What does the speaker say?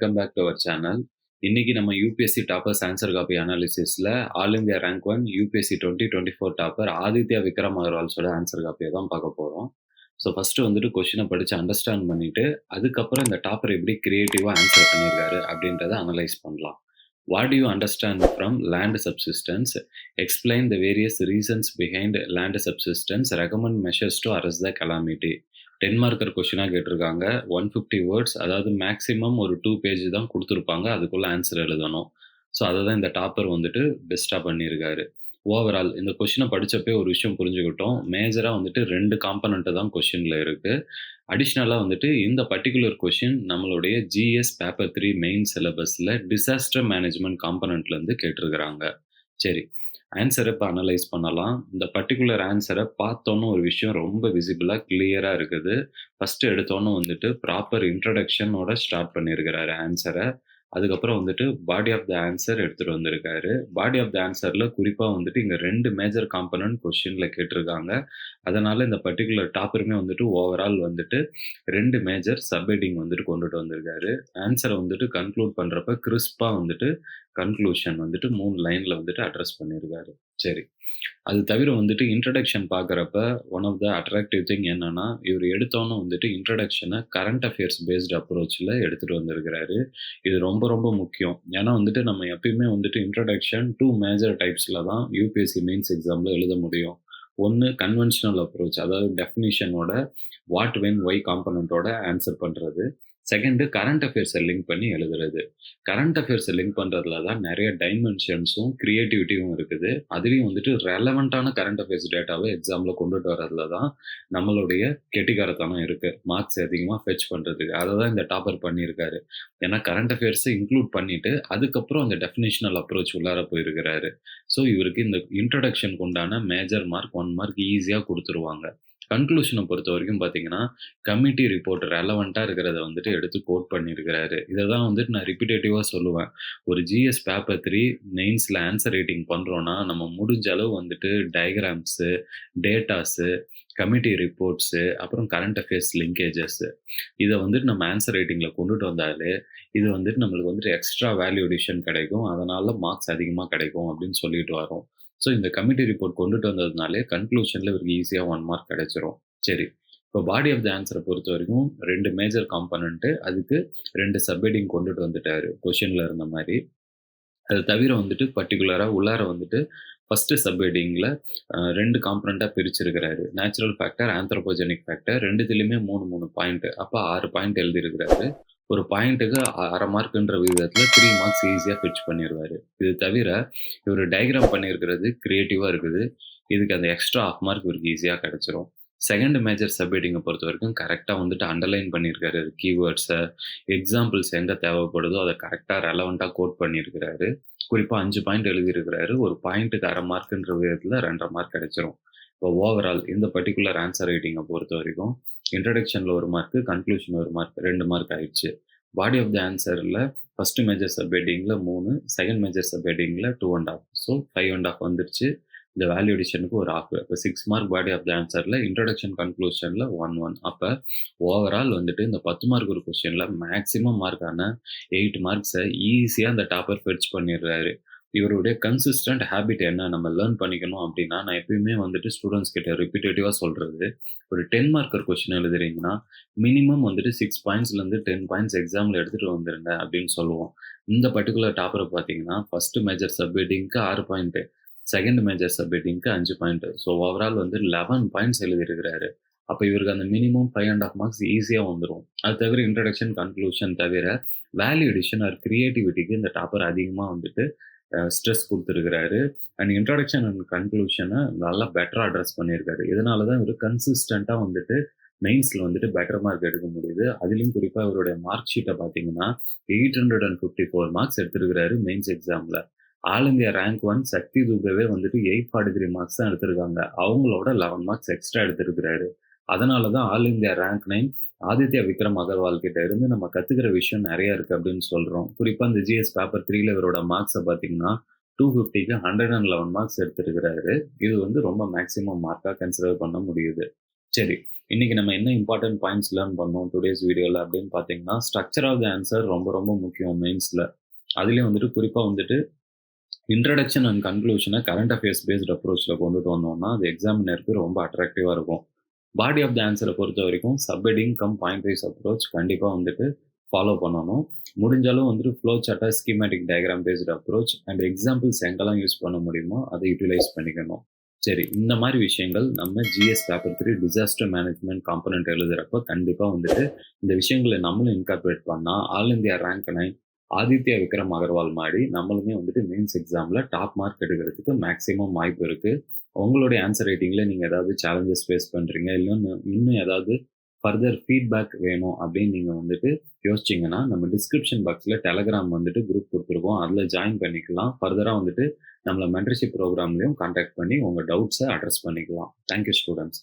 Welcome back to our channel. இன்னைக்கு நம்ம UPSC toppers answer copy அனாலிசிஸ்ல all India rank one UPSC twenty twenty four topper Aditya Vikram அகர்வால்ஸோட answer காப்பியை தான் பார்க்க போறோம். So first வந்துட்டு கொஷினை படிச்சு அண்டர்ஸ்டாண்ட் பண்ணிட்டு, அதுக்கப்புறம் இந்த டாப்பர் எப்படி கிரியேட்டிவா ஆன்சர் பண்ணியிருக்காரு அப்படின்றத அனலைஸ் பண்ணலாம். What you understand from land subsidence? Explain the various reasons behind land subsidence. Recommend measures to arrest the calamity. 10 marker கொஷினாக கேட்டிருக்காங்க. 150 வேர்ட்ஸ் அதாவது மேக்ஸிமம் ஒரு டூ பேஜ் தான் கொடுத்துருப்பாங்க அதுக்குள்ளே ஆன்சர் எழுதணும். ஸோ அதை தான் இந்த டாப்பர் வந்துட்டு பெஸ்ட்டாக பண்ணியிருக்காரு. ஓவரால் இந்த கொஷினை படிச்சப்பயே ஒரு விஷயம் புரிஞ்சுக்கிட்டோம். மேஜராக வந்துட்டு ரெண்டு காம்பனண்ட்டு தான் கொஷினில் இருக்குது அடிஷ்னலாக வந்துட்டு இந்த பர்ட்டிகுலர் கொஷின் நம்மளுடைய ஜிஎஸ் பேப்பர் த்ரீ மெயின் சிலபஸில் டிசாஸ்டர் மேனேஜ்மெண்ட் காம்பனண்ட்லேருந்து கேட்டிருக்கிறாங்க சரி. ஆன்சர இப்போ அனலைஸ் பண்ணலாம். இந்த பர்ட்டிகுலர் ஆன்சர பார்த்தோன்னு ஒரு விஷயம் ரொம்ப விசிபிளாக கிளியரா இருக்குது. ஃபர்ஸ்ட் எடுத்தோன்னு வந்துட்டு ப்ராப்பர் இன்ட்ரடக்ஷனோட ஸ்டார்ட் பண்ணியிருக்கிறாரு ஆன்சரை அதுக்கப்புறம் வந்துட்டு பாடி ஆஃப் த ஆன்சர் எடுத்துகிட்டு வந்திருக்காரு. பாடி ஆஃப் த ஆன்சரில் குறிப்பாக வந்துட்டு இங்கே ரெண்டு மேஜர் காம்பனன்ட் கொஷினில் கேட்டிருக்காங்க. அதனால் இந்த பர்ட்டிகுலர் டாப்பருமே வந்துட்டு ஓவரால் வந்துட்டு ரெண்டு மேஜர் சப்ஹெட்டிங் வந்துட்டு கொண்டுட்டு வந்திருக்காரு. ஆன்சரை வந்துட்டு கன்க்ளூட் பண்ணுறப்ப கிரிஸ்பா வந்துட்டு கன்க்ளூஷன் வந்துட்டு மூணு லைனில் வந்துட்டு அட்ரஸ் பண்ணியிருக்காரு. சரி. அது தவிர வந்துட்டு இன்ட்ரடக்ஷன் பார்க்குறப்ப one of the attractive thing என்னன்னா, இவர் எடுத்தோன்னே வந்துட்டு இன்ட்ரடக்ஷனை கரண்ட் அஃபேர்ஸ் பேஸ்டு அப்ரோச்சில் எடுத்துகிட்டு வந்திருக்கிறாரு. இது ரொம்ப ரொம்ப முக்கியம். ஏன்னா வந்துட்டு நம்ம எப்பயுமே வந்துட்டு இன்ட்ரடக்ஷன் டூ மேஜர் டைப்ஸில் தான் யூபிஎஸ்சி மெயின்ஸ் எக்ஸாமில் எழுத முடியும். ஒன்று கன்வென்ஷனல் அப்ரோச் அதாவது டெஃபினிஷனோட வாட், வென், ஒய் காம்பனண்ட்டோட ஆன்சர் பண்ணுறது செகண்டு கரண்ட் அஃபேர்ஸை லிங்க் பண்ணி எழுதுறது. கரண்ட் அஃபேர்ஸை லிங்க் பண்ணுறதுல தான் நிறைய டைமென்ஷன்ஸும், க்ரியேட்டிவிட்டியும் இருக்குது. அதுலேயும் வந்துட்டு ரெலவெண்ட்டான கரண்ட் அஃபேர்ஸ் டேட்டாவை எக்ஸாமில் கொண்டுட்டு வரதுல தான் நம்மளுடைய கெட்டிக்காரத்தனம் இருக்குது மார்க்ஸ் அதிகமாக ஃபெச் பண்ணுறதுக்கு அதை தான் இந்த டாப்பர் பண்ணியிருக்காரு. ஏன்னா கரண்ட் அஃபேர்ஸை இன்க்ளூட் பண்ணிட்டு, அதுக்கப்புறம் அந்த டெஃபினேஷனல் அப்ரோச் உள்ளார போயிருக்கிறாரு. ஸோ இவருக்கு இந்த இன்ட்ரடக்ஷனுக்கு உண்டான மேஜர் மார்க் ஒன் மார்க் ஈஸியாக கொடுத்துருவாங்க கன்க்லூஷனை பொறுத்த வரைக்கும் பார்த்தீங்கன்னா, கமிட்டி ரிப்போர்ட் ரெலவெண்ட்டாக இருக்கிறத வந்துட்டு எடுத்து கோட் பண்ணியிருக்கிறாரு. இதை தான் வந்துட்டு நான் ரிப்பிட்டேட்டிவா சொல்லுவேன். ஒரு ஜிஎஸ் பேப்பர் த்ரீ மெயின்ஸில் ஆன்சர் ரைட்டிங் பண்ணுறோன்னா நம்ம முடிஞ்ச அளவு வந்துட்டு டயக்ராம்ஸு டேட்டாஸு, கமிட்டி ரிப்போர்ட்ஸு, அப்புறம் கரண்ட் அஃபேர்ஸ் லிங்கேஜஸ்ஸு இதை வந்துட்டு நம்ம ஆன்சர் ரைட்டிங்கில் கொண்டுட்டு வந்தாலே, இது வந்துட்டு நம்மளுக்கு வந்துட்டு எக்ஸ்ட்ரா வேல்யூடிஷன் கிடைக்கும். அதனால் மார்க்ஸ் அதிகமாக கிடைக்கும் அப்படின்னு சொல்லிட்டு வரோம். ஸோ இந்த கமிட்டி ரிப்போர்ட் கொண்டுட்டு வந்ததுனாலே கன்க்ளூஷனில் இவருக்கு ஈஸியாக ஒன் மார்க் கிடைச்சிரும். சரி. இப்போ பாடி ஆஃப் த ஆன்சரை பொறுத்த வரைக்கும் ரெண்டு மேஜர் காம்பனண்ட்டு அதுக்கு ரெண்டு சப்ஹெட்டிங் கொண்டுட்டு வந்துட்டாரு. கொஷினில் இருந்த மாதிரி அது தவிர வந்துட்டு பர்டிகுலராக உள்ளார வந்துட்டு ஃபஸ்ட்டு சப் ஹெட்டிங்ல அ 2 காம்போனன்ட்டா பிரிச்சிருக்கிறாரு. நேச்சுரல் ஃபேக்டர், ஆந்த்ரோபோஜெனிக் ஃபேக்டர் 2த்துலயுமே 3, 3 பாயிண்ட். அப்போ ஆறு பாயிண்ட் எழுதியிருக்கிறாரு. ஒரு பாயிண்ட்டுக்கு 1/2 மார்க்ன்ற விகிதத்துல 3 மார்க்ஸ் ஈஸியாக ஃபிட்ச் பண்ணிருவாரு. இது தவிர இவர் டயக்ராம் பண்ணியிருக்கிறது க்ரியேட்டிவாக இருக்குது. இதுக்கு அந்த எக்ஸ்ட்ரா 1/2 மார்க் இவருக்கு ஈஸியாக கிடைச்சிரும். செகண்ட் மேஜர் சப் பொறுத்த வரைக்கும் கரெக்டாக வந்துட்டு அண்டர்லைன் பண்ணியிருக்காரு கீவேர்ட்ஸை எக்ஸாம்பிள்ஸ் எங்கே தேவைப்படுதோ அதை கரெக்டாக ரெலவெண்ட்டாக கோட் பண்ணியிருக்கிறாரு. குறிப்பாக அஞ்சு பாயிண்ட் எழுதியிருக்கிறாரு. ஒரு பாயிண்ட்டுக்கு 1/2 மார்க்ன்ற விதத்துல 2 1/2 மார்க் கிடைச்சிரும். இப்போ ஓவரால் இந்த பர்ட்டிகுலர் ஆன்சர் ரைடிங்கை பொறுத்த வரைக்கும் இன்ட்ரடக்ஷனில் ஒரு மார்க், கன்க்ளூஷன் ஒரு மார்க் ரெண்டு மார்க் ஆயிடுச்சு. பாடி ஆஃப் த ஆன்சரில் ஃபர்ஸ்ட் மேஜர் சப் ஹெட்டிங்கில் மூணு செகண்ட் மேஜர் சப் ஹெட்டிங்கில் டூ அண்ட் ஆஃப் ஸோ 5 1/2 வந்துருச்சு. இந்த வேல்யூ எடிஷனுக்கு ஒரு ஆஃப் இப்போ six mark body of the ஆன்சரில் introduction கன்க்ளூஷனில் ஒன் ஒன் அப்போ ஓவரால் வந்துட்டு இந்த 10 மார்க் ஒரு கொஸ்டினில் மேக்ஸிமம் மார்க்கான எயிட் மார்க்ஸை ஈஸியாக அந்த டாப்பர் ஃபெட்ச் பண்ணிடுறாரு. இவருடைய கன்சிஸ்டன்ட் ஹேபிட் என்ன நம்ம லேர்ன் பண்ணிக்கணும் அப்படின்னா, நான் எப்பயுமே வந்துட்டு ஸ்டூடெண்ட்ஸ் கிட்ட ரிப்பீட்டேட்டிவாக சொல்கிறது ஒரு 10 மார்க்கர் கொஸ்டின் எழுதுறீங்கன்னா, மினிமம் வந்துட்டு சிக்ஸ் பாயிண்ட்ஸ்லேருந்து 10 பாயிண்ட்ஸ் எக்ஸாமில் எடுத்துகிட்டு வந்துருங்க அப்படின்னு சொல்லுவோம். இந்த பர்ட்டிகுலர் டாப்பரை பார்த்தீங்கன்னா, ஃபஸ்ட்டு மேஜர் சப் ஹெட்டிங்க்கு 6 பாயிண்ட், செகண்ட் மேஜர் சப் ஹெட்டிங்க்கு 5 பாயிண்ட். ஸோ ஓவரால் வந்து 11 பாயிண்ட்ஸ் எழுதியிருக்கிறாரு. அப்போ இவருக்கு அந்த மினிமம் 5 1/2 மார்க்ஸ் ஈஸியாக வந்துடும் அது தவிர இன்ட்ரடக்ஷன் கன்க்ளூஷன் தவிர வேல்யூ எடிஷன் ஆர் கிரியேட்டிவிட்டிக்கு இந்த டாப்பர் அதிகமாக வந்துட்டு ஸ்ட்ரெஸ் கொடுத்துருக்கிறாரு அண்ட் இன்ட்ரடக்ஷன் அண்ட் கன்க்ளூஷனை நல்லா பெட்டரா அட்ரஸ் பண்ணியிருக்காரு. இதனால தான் இவர் கன்சிஸ்டண்ட்டாக வந்துட்டு மெயின்ஸ்ல வந்துட்டு பெட்டர் மார்க் எடுக்க முடியுது. அதிலயும் குறிப்பா இவருடைய மார்க் அண்ட் பார்த்தீங்கன்னா, 854 மார்க்ஸ் எடுத்திருக்கிறாரு மெயின்ஸ் எக்ஸாம்ல. All India rank one Shakti தூக்கவே வந்துட்டு 843 மார்க்ஸ் தான் எடுத்திருக்காங்க. அவங்களோட 11 மார்க்ஸ் எக்ஸ்ட்ரா எடுத்திருக்கிறாரு. அதனால தான் all India rank nine Aditya Vikram Agarwal கிட்ட இருந்து நம்ம கத்துக்கிற விஷயம் நிறைய இருக்கு அப்படின்னு சொல்றோம். குறிப்பா இந்த ஜிஎஸ் பேப்பர் த்ரீல இவரோட மார்க்ஸ பார்த்தீங்கன்னா, 250க்கு 111 மார்க்ஸ் எடுத்திருக்கிறாரு. இது வந்து ரொம்ப மேக்ஸிமம் மார்க்கா கன்சிடர் பண்ண முடியுது. சரி. இன்னைக்கு நம்ம என்ன இம்பார்ட்டன்ட் பாயிண்ட்ஸ் லேர்ன் பண்ணோம் டுடேஸ் வீடியோவில் அப்படின்னு பார்த்தீங்கன்னா ஸ்ட்ரக்சர் ஆஃப் த ஆன்சர் ரொம்ப ரொம்ப முக்கியம் மெயின்ஸில் அதுலேயும் வந்துட்டு குறிப்பாக வந்துட்டு இன்ட்ரடக்ஷன் அண்ட் கன்க்ளூஷனை கரண்ட் அஃபேர்ஸ் பேஸ்ட் அப்ரோச்சில் கொண்டுட்டு வந்தோம்னா அது எக்ஸாமினருக்கு ரொம்ப அட்ராக்டிவாக இருக்கும் பாடி ஆஃப் த ஆன்சரை பொறுத்த வரைக்கும் subheading cum point wise approach கண்டிப்பாக வந்துட்டு ஃபாலோ பண்ணணும். முடிஞ்சாலும் வந்துட்டு flow சார்ட்டாக schematic diagram based approach and examples எங்கெல்லாம் யூஸ் பண்ண முடியுமோ அதை யூட்டிலைஸ் பண்ணிக்கணும். சரி இந்த மாதிரி விஷயங்கள் நம்ம GS paper three disaster management component எழுதுறப்ப கண்டிப்பாக வந்துட்டு இந்த விஷயங்களை நம்மளும் இன்கார்பரேட் பண்ணால் all India rank nine Aditya Vikram Agarwal மாதிரி நம்மளுமே வந்துட்டு மெயின்ஸ் எக்ஸாமில் டாப் மார்க் எடுக்கிறதுக்கு மேக்ஸிமம் வாய்ப்பு இருக்குது உங்களுடைய ஆன்சர் ரைட்டிங்கில் நீங்கள் ஏதாவது சேலஞ்சஸ் ஃபேஸ் பண்ணுறீங்க இல்லைன்னு இன்னும் ஏதாவது ஃபர்தர் ஃபீட்பேக் வேணும் அப்படின்னு நீங்கள் வந்துட்டு யோசிச்சிங்கன்னா நம்ம டிஸ்கிரிப்ஷன் பாக்ஸில் டெலகிராம் வந்துட்டு குரூப் கொடுத்துருக்கோம். அதில் ஜாயின் பண்ணிக்கலாம். ஃபர்தராக வந்துட்டு நம்மளை மென்டர்ஷிப் ப்ரோக்ராம்லையும் கான்டாக்ட் பண்ணி உங்கள் டவுட்ஸை அட்ரஸ் பண்ணிக்கலாம். Thank you students